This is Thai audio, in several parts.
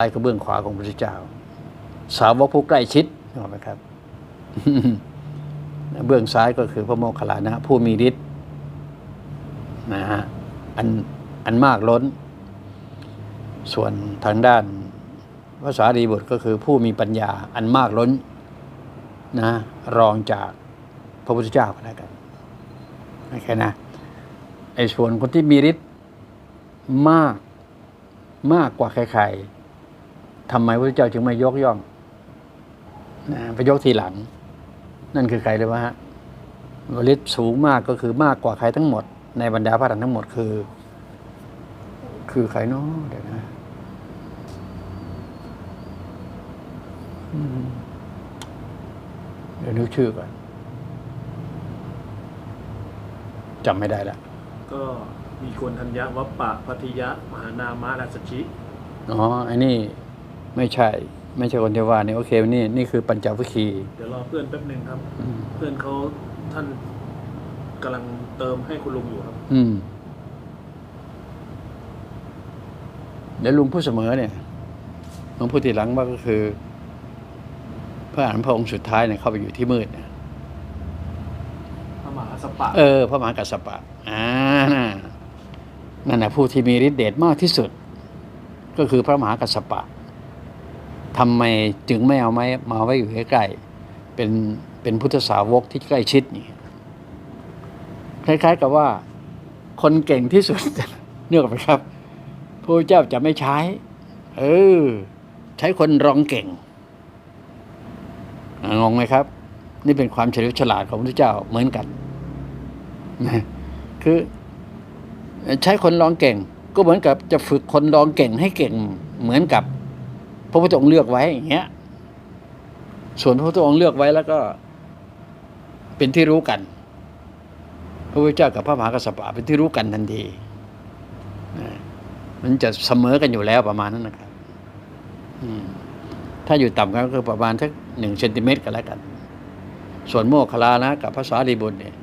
ซ้ายก็เบื้องขวาของพระพุทธเจ้า สาวกผู้ใกล้ชิดนึกออกไหมครับ เบื้องซ้ายก็คือพระโมคคัลลานะผู้มีฤทธิ์นะฮะอันอันมากล้น ส่วนทางด้านภาษารีบุตรก็คือผู้มีปัญญาอันมากล้นนะรองจากพระพุทธเจ้าก็แล้วกันโอเคนะไอ้ส่วนคนที่มีฤทธิ์มากมากกว่าใครๆ ทำไมพระพุทธเจ้าจึงไม่ยกย่องนะไปยกทีหลัง นั่นคือใครเลยวะฮะฤทธิ์สูงมากก็คือมากกว่าใครทั้งหมด ในบรรดาพระอรหันต์ทั้งหมดคือ คือใครเนาะเดี๋ยวนะอืมเดี๋ยวนึกชื่อก่อนจำไม่ได้ละก็มีคนธัญญวัปปะพัทยะ มหานามะราชชิ อ๋อไอ้นี่ ไม่ใช่ ไม่ใช่คนที่ว่านี่โอเคนี่นี่คือปัญจวัคคีย์เดี๋ยวรอเพื่อนแป๊บหนึ่งครับ อืมเพื่อนเขาท่านกำลังเติมให้คุณลุงอยู่ครับ อืมเดี๋ยวลุงพูดเสมอเนี่ยลุงพูดทีหลังว่าก็คือ พระอรหันต์พระองค์สุดท้ายเนี่ยเข้าไปอยู่ที่มืดเนี่ย พระมหาสปะเออพระมหากัสสปะอ่านั่นแหละผู้ที่มีฤทธิ์เดชมากที่สุด ก็คือพระมหากัสสปะ ทำไมจึงไม่เอาไม้มาไว้อยู่ใกล้ๆเป็นเป็นพุทธสาวกที่ใกล้ชิดนี่คล้าย ๆ กับว่า คนเก่งที่สุดเนื่องไหมครับพระเจ้าจะไม่ใช้ เออ ใช้คนรองเก่งอ่างงไหมครับ นี่เป็นความเฉลียวฉลาดของพระเจ้าเหมือนกันนะคือ ใช้คนรองเก่ง ก็เหมือนกับจะฝึกคนรองเก่งให้เก่งเหมือนกับ พระพุทธองค์เลือกไว้อย่างเงี้ย ส่วนพระพุทธองค์เลือกไว้แล้วก็ เป็นที่รู้กัน พระพุทธเจ้ากับพระมหากัสสปะเป็นที่รู้กันทันทีมันจะเสมอกันอยู่แล้วประมาณนั้นนะครับถ้าอยู่ต่ำกันก็คือประมาณสักหนึ่งเซนติเมตรกันแล้วกัน ส่วนโมคคลานะกับภาษาลีบุตรเนี่ย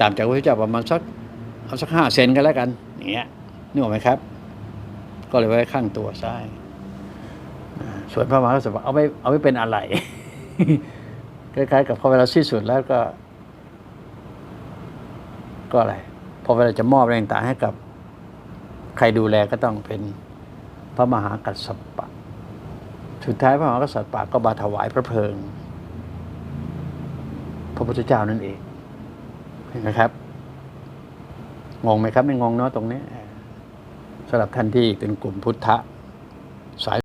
ต่างจากพระพุทธเจ้าประมาณสักเอาสักห้าเซนกันแล้วกันอย่างเงี้ยนึกออกไหมครับ ก็เลยไว้ข้างตัวซ้ายอ่ ส่วนพระมหากัสสปะเอาไว้เอาไว้เป็นอะไรคล้ายๆกับพอเวลาสิ้นสุดแล้วก็ ก็อะไรพอเวลาจะมอบแรงต่างให้กับ ใครดูแลก็ต้องเป็นพระมหากัสสปะสุดท้ายพระมหากัสสปะก็มาถวายพระเพลิง พระพุทธเจ้านั่นเองเห็นไหมครับงงไหมครับ ไม่งงเนาะตรงนี้สำหรับท่านที่เป็นกลุ่มพุทธะสาย